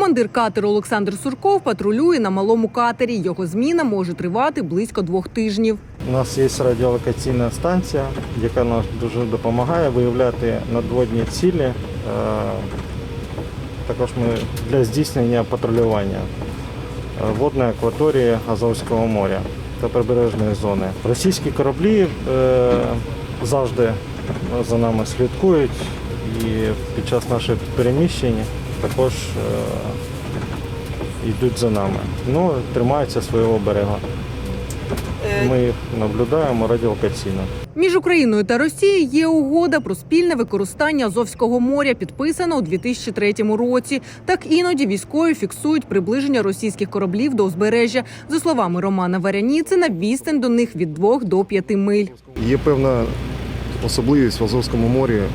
Командир катеру Олександр Сурков патрулює на малому катері. Його зміна може тривати близько двох тижнів. У нас є радіолокаційна станція, яка нам дуже допомагає виявляти надводні цілі. Е, Також ми для здійснення патрулювання е, водної акваторії Азовського моря та прибережної зони. Російські кораблі е, завжди за нами слідкують і під час наших переміщень також е, йдуть за нами. Ну, тримаються свого берега. Ми їх наблюдаємо радіолокаційно. Між Україною та Росією є угода про спільне використання Азовського моря, підписана у 2003 році. Так іноді військові фіксують приближення російських кораблів до узбережжя. За словами Романа Варяніцина, відстань до них від 2 до 5 миль. Є певна особливість в Азовському морі е,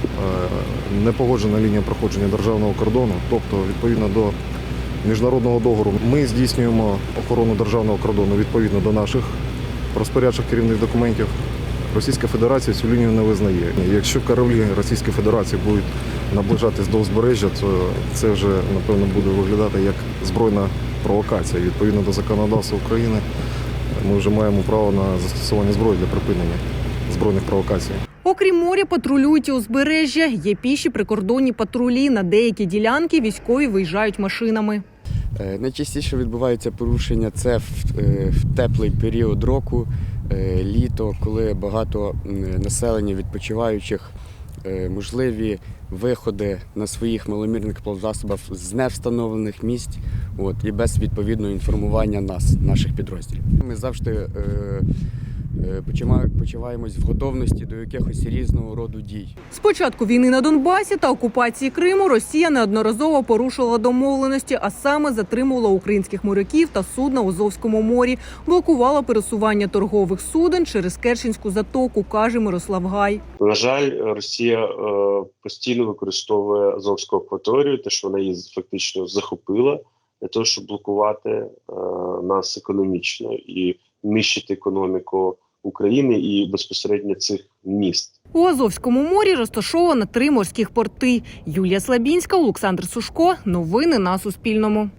непогоджена лінія проходження державного кордону, тобто відповідно до міжнародного договору ми здійснюємо охорону державного кордону відповідно до наших розпорядчих керівних документів. Російська Федерація цю лінію не визнає. Якщо кораблі Російської Федерації будуть наближатись до узбережжя, то це вже напевно буде виглядати як збройна провокація. Відповідно до законодавства України ми вже маємо право на застосування зброї для припинення збройних провокацій. Окрім моря, патрулюють і узбережжя. Є піші прикордонні патрулі. На деякі ділянки військові виїжджають машинами. Е, Найчастіше відбуваються порушення це в, е, в теплий період року, е, літо, коли багато населення відпочиваючих, можливі виходи на своїх маломірних плавзасобах з невстановлених місць от, і без відповідного інформування нас, наших підрозділів. Ми завжди е, е, почуваємось в готовності до якихось різного роду дій. З початку війни на Донбасі та окупації Криму Росія неодноразово порушила домовленості, а саме затримувала українських моряків та судна у Азовському морі, блокувала пересування торгових суден через Керченську затоку, каже Мирослав Гай. На жаль, Росія е, постійно використовує Азовську акваторію, те, що вона її фактично захопила, для того, щоб блокувати е, нас економічно і нищити економіку України і безпосередньо цих міст. У Азовському морі розташовано три морських порти. Юлія Слабінська, Олександр Сушко. Новини на Суспільному.